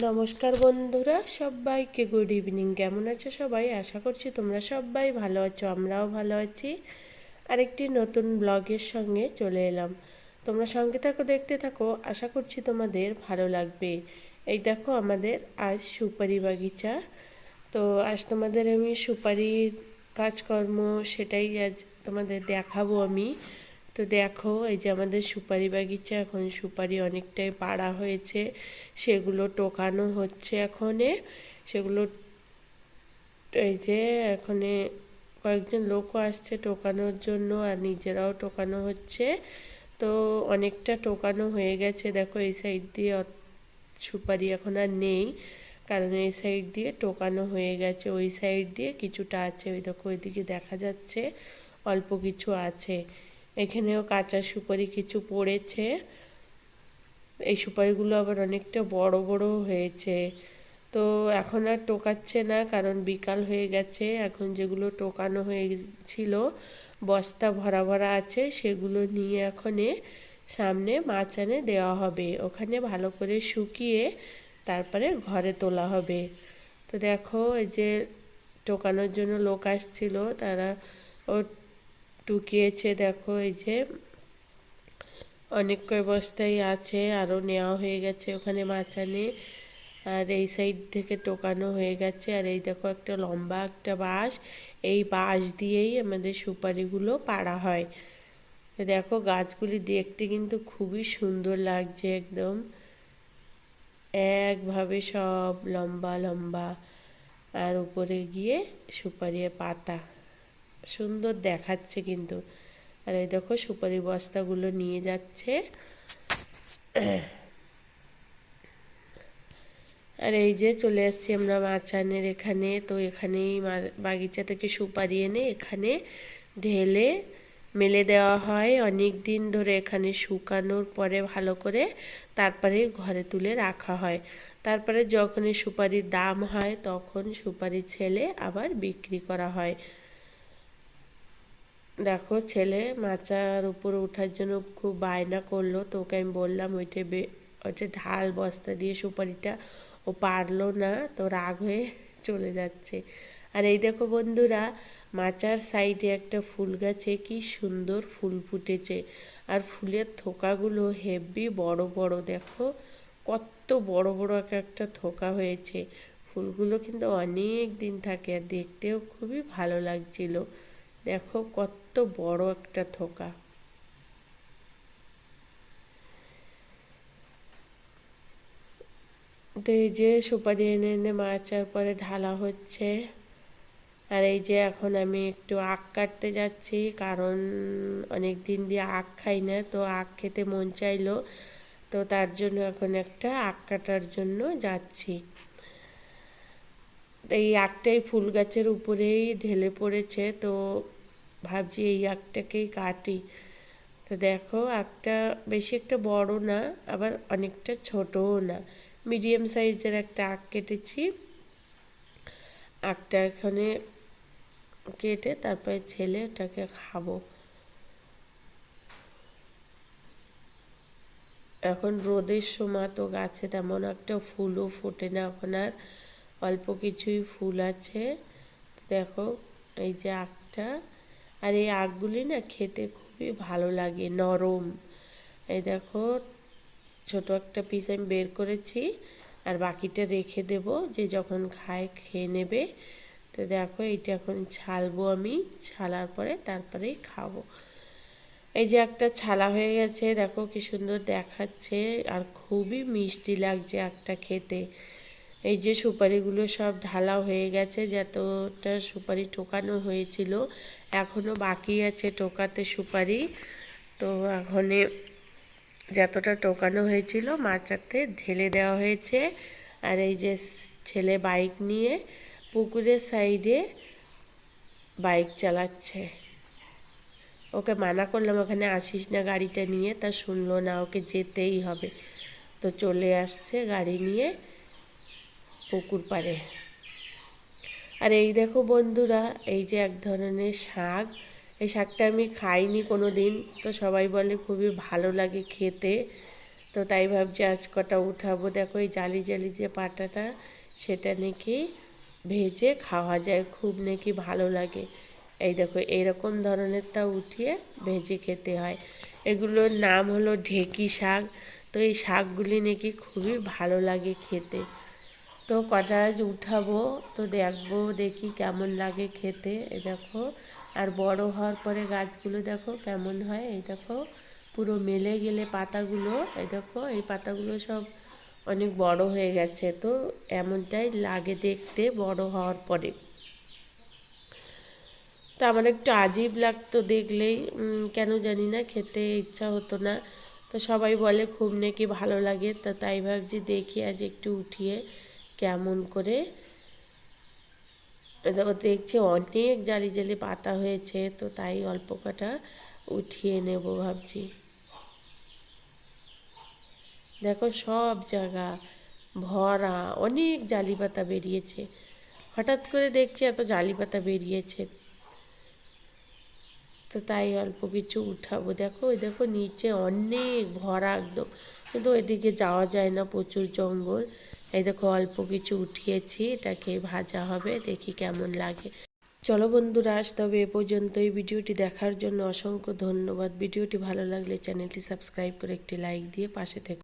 নমস্কার বন্ধুরা, সবাইকে গুড ইভিনিং কেমন আছো সবাই? আশা করছি তোমরা সবাই ভালো আছো, আমরাও ভালো আছি। আরেকটি নতুন ব্লগের সঙ্গে চলে এলাম। তোমরা সঙ্গে থাকো, দেখতে থাকো, আশা করছি তোমাদের ভালো লাগবে। এই দেখো আমাদের আজ সুপারি বাগিচা। তো আজ তোমাদের আমি সুপারির কাজকর্ম সেটাই আজ তোমাদের দেখাবো আমি। তো দেখো, এই যে আমাদের সুপারি বাগিচা, এখন সুপারি অনেকটাই পাড়া হয়েছে। সেগুলো টোকানো হচ্ছে এখনে। সেগুলো এই যে এখনে কয়েকজন লোকও আসছে টোকানোর জন্য আর নিজেরাও টোকানো হচ্ছে। তো অনেকটা টোকানো হয়ে গেছে। দেখো, এই সাইড দিয়ে সুপারি এখন আর নেই। কারণ এই সাইড দিয়ে টোকানো হয়ে গেছে। ওই সাইড দিয়ে কিছুটা আছে। ওই দেখো, ওইদিকে দেখা যাচ্ছে অল্প কিছু আছে। এখানেও কাঁচা সুপারি কিছু পড়েছে। এই সুপারিগুলো আবার অনেকটা বড় বড় হয়েছে। তো এখন আর টোকাচ্ছে না, কারণ বিকাল হয়ে গেছে। এখন যেগুলো টোকানো হয়েছিল, বস্তা ভরা ভরা আছে, সেগুলো নিয়ে এখনে সামনে মাচানে দেওয়া হবে। ওখানে ভালো করে শুকিয়ে তারপরে ঘরে তোলা হবে। তো দেখো, এই যে টোকানোর জন্য লোক আসছিল, তারা ও টুকিয়েছে, দেখো এই যে। অনেক কয় বস্তাই আছে, আরও নেওয়া হয়ে গেছে ওখানে মাচানে আর এই সাইড থেকে টোকানো হয়ে গেছে। আর এই দেখো একটা লম্বা একটা বাঁশ। এই বাঁশ দিয়েই আমাদের সুপারিগুলো পাড়া হয়। দেখো গাছগুলি দেখতে কিন্তু খুবই সুন্দর লাগছে একদম। একভাবে সব লম্বা লম্বা। আর উপরে গিয়ে সুপারির পাতা। সুন্দর দেখাচ্ছে কিন্তু। আর এই দেখো সুপারি বস্তাগুলো নিয়ে যাচ্ছে। আর এই যে চলে আসছি আমরা মাচানের এখানে। তো এখানেই বাগিচা থেকে সুপারি এনে এখানে ঢেলে মেলে দেওয়া হয়। অনেক দিন ধরে এখানে শুকানোর পরে ভালো করে তারপরে ঘরে তুলে রাখা হয়। তারপরে যখনই সুপারির দাম হয়, তখন সুপারি ছেলে আবার বিক্রি করা হয়। দেখো, ছেলে মাচার উপরে ওঠার জন্য খুব বায়না করল। তো ওকে আমি বললাম, ওইটা বে, ওইটা ঢাল বস্তা দিয়ে সুপারিটা। ও পারল না, তো রাগ হয়ে চলে যাচ্ছে। আর এই দেখো বন্ধুরা, মাচার সাইডে একটা ফুল গাছে কি সুন্দর ফুল ফুটেছে। আর ফুলের থোকাগুলো হেভি বড় বড়, দেখো। কত বড় বড় এক একটা থোকা হয়েছে। ফুলগুলো কিন্তু অনেক দিন থাকে, আর দেখতেও খুবই ভালো লাগছিল। দেখো কত বড় একটা থোকা তো এই যে সুপারি এনে এনে মাচার পরে ঢালা হচ্ছে। আর এই যে এখন আমি একটু আখ কাটতে যাচ্ছি, কারণ অনেক দিন দিয়ে আখ খাই না, তো আখ খেতে মন চাইলো। তো তার জন্য এখন একটা আখ কাটার জন্য যাচ্ছি। এই আখটাই ফুল গাছের উপরেই ঢেলে পড়েছে, তো ভাবছি এই আখটাকেই কাটি। তো দেখো, আখটা বেশি একটা বড় না, আবার অনেকটা ছোটও না। মিডিয়াম সাইজের একটা আখ কেটেছি। আখটা এখানে কেটে তারপরে ছেলে ওটাকে খাব। এখন রোদের সময় তো গাছে তেমন একটা ফুলও ফোটে না এখন আর, অল্প কিছুই ফুল আছে। দেখো, এই যে আখটা আর এই আখগুলি না খেতে খুবই ভালো লাগে, নরম। এই দেখো, ছোট একটা পিস আমি বের করেছি আর বাকিটা রেখে দেব, যে যখন খায় খেয়ে নেবে। তো দেখো, এইটা এখন ছালবো আমি, ছালার পরে তারপরেই খাব। এই যে একটা ছালা হয়ে গেছে, দেখো কি সুন্দর দেখাচ্ছে আর খুবই মিষ্টি লাগছে একটা খেতে। এই যে সুপারিগুলো সব ঢালা হয়ে গেছে যতটা সুপারি ঠোকানো হয়েছিল। এখনও বাকি আছে টোকাতে সুপারি। তো এখনে যতটা টোকানো হয়েছিল মাচাতে ঢেলে দেওয়া হয়েছে। আর এই যে ছেলে বাইক নিয়ে পুকুরের সাইডে বাইক চালাচ্ছে। ওকে মানা করলাম, ওখানে আসিস না গাড়িটা নিয়ে, তা শুনলো না, ওকে যেতেই হবে। তো চলে আসছে গাড়ি নিয়ে পুকুর পাড়ে। আর এই দেখো বন্ধুরা, এই যে এক ধরনের শাক। এই শাকটা আমি খাইনি কোনো দিন তো সবাই বলে খুবই ভালো লাগে খেতে। তো তাই ভাবছি আজ কটা উঠাবো। দেখো এই জালি জালি যে পাটাটা, সেটা নাকি ভেজে খাওয়া যায়, খুব নাকি ভালো লাগে। এই দেখো, এরকম ধরনেরটা উঠিয়ে ভেজে খেতে হয়। এগুলোর নাম হলো ঢেকি শাক। তো এই শাকগুলি নাকি খুবই ভালো লাগে খেতে। তো কটা আজ উঠাবো? তো দেখব, দেখি কেমন লাগে খেতে। এই দেখো, আর বড় হওয়ার পরে গাছগুলো দেখো কেমন হয়। এই দেখো, পুরো মেলে গেলে পাতাগুলো। এই দেখো, এই পাতাগুলো সব অনেক বড় হয়ে গেছে। তো এমনটাই লাগে দেখতে বড় হওয়ার পরে। তো আমার একটু আজীব লাগতো দেখলেই। কেন জানি না, খেতে ইচ্ছা হতো না। তো সবাই বলে খুব নাকি ভালো লাগে? তো তাই ভাবছি, দেখি আজ একটু উঠিয়ে কেমন করে? দেখো দেখছি অনেক জালি জালি পাতা হয়েছে, তো তাই অল্প কটা উঠিয়ে নেব ভাবছি। দেখো সব জায়গা ভরা, অনেক জালি পাতা বেরিয়েছে। হঠাৎ করে দেখছি এত জালি পাতা বেরিয়েছে। তো তাই অল্প কিছু উঠাবো। দেখো, ওই দেখো নিচে অনেক ভরা একদম। কিন্তু ওইদিকে যাওয়া যায় না, প্রচুর জঙ্গল। এই দেখো অল্প কিছু উঠিয়েছি, এটাকে ভাজা হবে, দেখি কেমন লাগে। চলো বন্ধুরা, আজ তবে এ পর্যন্ত এই ভিডিওটি দেখার জন্য অসংখ্য ধন্যবাদ। ভিডিওটি ভালো লাগলে চ্যানেলটি সাবস্ক্রাইব করে একটি লাইক দিয়ে পাশে থেকে।